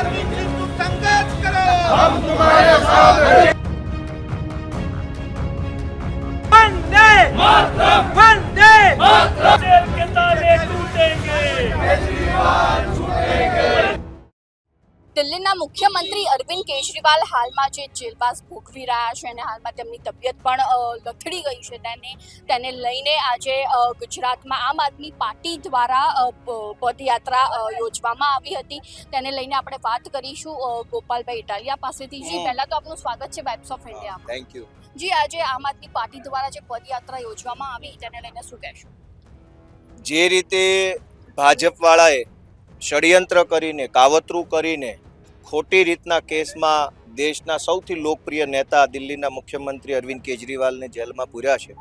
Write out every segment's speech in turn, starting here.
अरविंद जी तुम संघर्ष करो हम तुम्हारे साथ हैं દિલ્હીના મુખ્યમંત્રી અરવિંદ કેજરીવાલ હાલમાં જે જેલવાસ ભોગવી રહ્યા છે અને હાલમાં તેમની તબિયત પણ લથડી ગઈ છે. તેને તેને લઈને આજે ગુજરાતમાં આમ આદમી પાર્ટી દ્વારા પદયાત્રા યોજવામાં આવી હતી. તેને લઈને આપણે વાત કરીશું ગોપાલભાઈ ઇટાલિયા પાસેથી. જી પહેલાં તો આપનું સ્વાગત છે webs of India thank you ji આજે આમ આદમી પાર્ટી દ્વારા જે પદયાત્રા યોજવામાં આવી તેને લઈને શું કહેશો? જે રીતે ભાજપવાળાએ ષડયંત્ર કરીને, કાવતરું કરીને ખોટી રીતના કેસમાં દેશના સૌથી લોકપ્રિય નેતા દિલ્હીના મુખ્યમંત્રી અરવિંદ કેજરીવાલને જેલમાં પૂર્યા છે.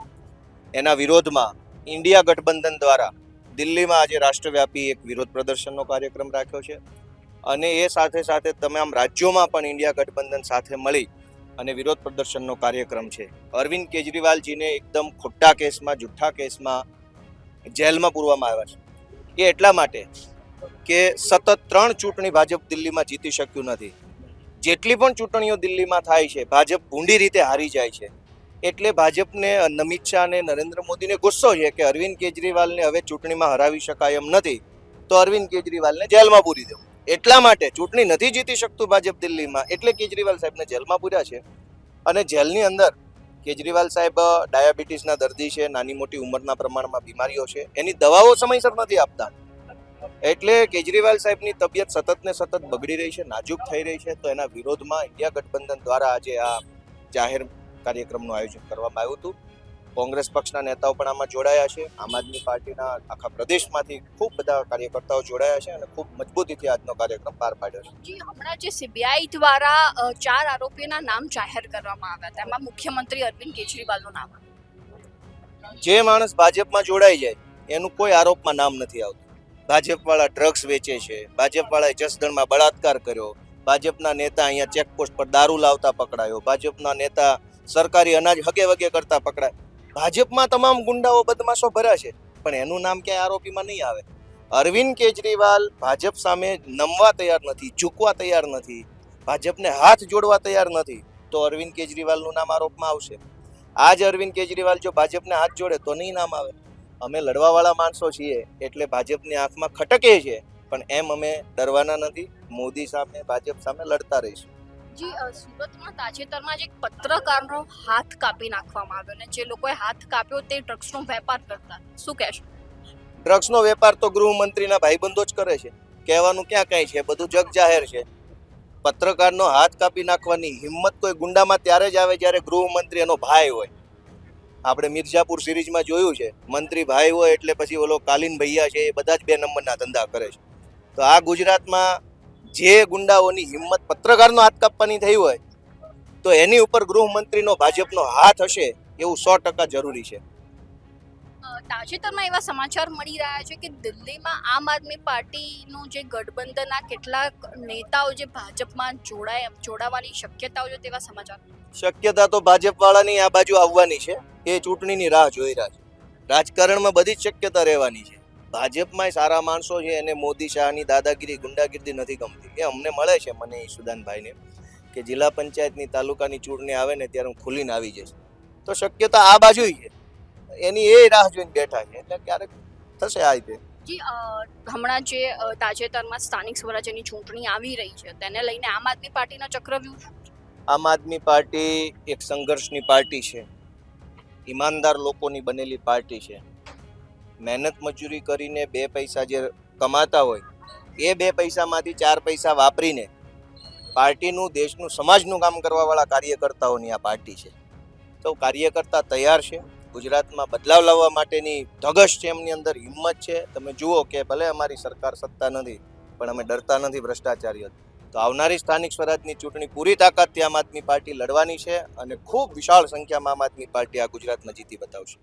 એના વિરોધમાં ઇન્ડિયા ગઠબંધન દ્વારા દિલ્હીમાં આજે રાષ્ટ્રવ્યાપી એક વિરોધ પ્રદર્શનનો કાર્યક્રમ રાખ્યો છે. અને એ સાથે સાથે તમામ રાજ્યોમાં પણ ઇન્ડિયા ગઠબંધન સાથે મળી અને વિરોધ પ્રદર્શનનો કાર્યક્રમ છે. અરવિંદ કેજરીવાલજીને એકદમ ખોટા કેસમાં, જુઠ્ઠા કેસમાં જેલમાં પૂરવામાં આવ્યા છે. એ એટલા માટે કે સતત ત્રણ ચૂંટણી ભાજપ દિલ્હીમાં જીતી શક્યું નથી. જેટલી પણ ચૂંટણીઓ દિલ્હીમાં થાય છે, ભાજપ ભૂંડી રીતે હારી જાય છે. એટલે ભાજપને, અમિત શાહને, નરેન્દ્ર મોદીને ગુસ્સો છે કે અરવિંદ કેજરીવાલને હવે ચૂંટણીમાં હરાવી શકાય એમ નથી, તો અરવિંદ કેજરીવાલને જેલમાં પૂરી દેવું એટલા માટે ચૂંટણી નથી જીતી શકતું ભાજપ દિલ્હીમાં, એટલે કેજરીવાલ સાહેબને જેલમાં પૂર્યા છે. અને જેલની અંદર કેજરીવાલ સાહેબ ડાયાબિટીસના દર્દી છે, નાની મોટી ઉંમરના પ્રમાણમાં બીમારીઓ છે, એની દવાઓ સમયસર નથી આપતા. એટલે કેજરીવાલ સાહેબની તબિયત સતત ને સતત બગડી રહી છે નાજુક થઈ રહી છે તો એના વિરોધમાં ઇન્ડિયા ગઠબંધન દ્વારા આજે આ જાહેર કાર્યક્રમનું આયોજન કરવામાં આવ્યું હતું. કોંગ્રેસ પક્ષના નેતાઓ પણ આમાં જોડાયા છે આમ આદમી પાર્ટીના આખા પ્રદેશમાંથી ખૂબ બધા કાર્યકર્તાઓ જોડાયા છે અને ખૂબ મજબૂતીથી આજનો કાર્યક્રમ પાર પાડ્યો છે. જી હમણાં જે સીબીઆઈ દ્વારા ચાર આરોપીના નામ જાહેર કરવામાં આવ્યા હતા એમાં મુખ્યમંત્રી અરવિંદ કેજરીવાલનું નામ. જે માણસ ભાજપમાં જોડાઈ જાય એનું કોઈ આરોપમાં નામ નથી આવતું. ભાજપવાળા ડ્રગ્સ વેચે છે. ભાજપવાળાએ જસદણમાં બળાત્કાર કર્યો. ભાજપના નેતા અહીંયા ચેકપોસ્ટ પર દારૂ લાવતા પકડાયો. ભાજપના નેતા સરકારી અનાજ હગે વગે કરતા પકડાય. ભાજપમાં તમામ ગુંડાઓ બદમાશો ભર્યા છે. પણ એનું નામ ક્યાંય આરોપીમાં નહીં આવે. અરવિંદ કેજરીવાલ ભાજપ સામે નમવા તૈયાર નથી, ઝૂકવા તૈયાર નથી. ભાજપને હાથ જોડવા તૈયાર નથી. તો અરવિંદ કેજરીવાલનું નામ આરોપમાં આવશે. આજ અરવિંદ કેજરીવાલ જો ભાજપને હાથ જોડે તો નહીં નામ આવે. અમે લડવાવાળા માણસો છીએ એટલે ભાજપની આંખમાં ખટકે છે. પણ એમ અમે ડરવાના નથી. મોદી સામે ભાજપ સામે લડતા રહીશું. જી સુરતમાં તાજેતરમાં જ એક પત્રકારનો હાથ કાપી નાખવામાં આવ્યો અને જે લોકોએ હાથ કાપ્યો તે ડ્રગ્સનો વેપાર કરતા. શું કહેશો? ડ્રગ્સનો વેપાર તો ગૃહમંત્રીના ભાઈબંધો જ કરે છે. કહેવાનું ક્યાં કાંઈ છે? બધું જગ જાહેર છે. પત્રકારનો હાથ કાપી નાખવાની હિંમત કોઈ ગુંડામાં ત્યારે જ આવે જ્યારે ગૃહમંત્રી એનો ભાઈ હોય. આપણે મિર્ઝાપુર સિરીઝમાં જોયું છે. મંત્રી ભાઈ હોય એટલે પછી ઓલો કાલીન ભૈયા છે એ બધા જ બે નંબરના ધંધા કરે છે. તો આ ગુજરાતમાં જે ગુંડાઓની હિંમત પત્રકારનો હાથ કાપવાની થઈ હોય તો એની ઉપર ગૃહમંત્રીનો ભાજપનો હાથ હશે એવું સો ટકા જરૂરી છે. તાજેતરમાં એવા સમાચાર મળી રહ્યા છે કે દિલ્હીમાં આમ આદમી પાર્ટીનું જે ગઠબંધનના કેટલાક નેતાઓ જે ભાજપમાં જોડાય જોડાવાની શક્યતાઓ છે તેવા સમાચાર. શક્યતા તો ભાજપ વાળાની આ બાજુ આવવાની છે. એ ચૂંટણીની રાહ જોઈ રહ્યા છે. રાજકારણમાં બધી જ શક્યતા રહેવાની છે. ભાજપમાંય સારા માણસો છે એને મોદી શાહની દાદાગીરી ગુંડાગીરી નથી ગમતી. એ અમને મળે છે મને ઈશુદાનભાઈને કે જિલ્લા પંચાયતની તાલુકાની ચૂંટણી આવે ને ત્યારે હું ખુલીને આવી જઈશ. તો શક્યતા આ બાજુ છે. એની એ રાહ જોઈને બેઠા છે. એટલે ક્યારેક થશે આ રીતે. હમણાં જે તાજેતરમાં સ્થાનિક સ્વરાજ્યની ચૂંટણી આવી રહી છે તેને લઈને આમ આદમી પાર્ટીનો ચક્રવ્યૂહ? આમ આદમી પાર્ટી એક સંઘર્ષની પાર્ટી છે. ઈમાનદાર લોકોની બનેલી પાર્ટી છે. મહેનત મજૂરી કરીને બે પૈસા જે કમાતા હોય, એ બે પૈસામાંથી ચાર પૈસા વાપરીને પાર્ટીનું, દેશનું, સમાજનું કામ કરવાવાળા કાર્યકર્તાઓની આ પાર્ટી છે. તો કાર્યકર્તા તૈયાર છે. ગુજરાતમાં બદલાવ લાવવા માટેની ધગશ છે એમની અંદર, હિંમત છે. તમે જુઓ કે ભલે અમારી સરકાર સત્તા નથી, પણ અમે ડરતા નથી ભ્રષ્ટાચારીઓ તો આવનારી સ્થાનિક સ્વરાજની ચૂંટણી પૂરી તાકાતથી આમ આદમી પાર્ટી લડવાની છે અને ખૂબ વિશાળ સંખ્યામાં આમ આદમી પાર્ટી આ ગુજરાતમાં જીતી બતાવશે.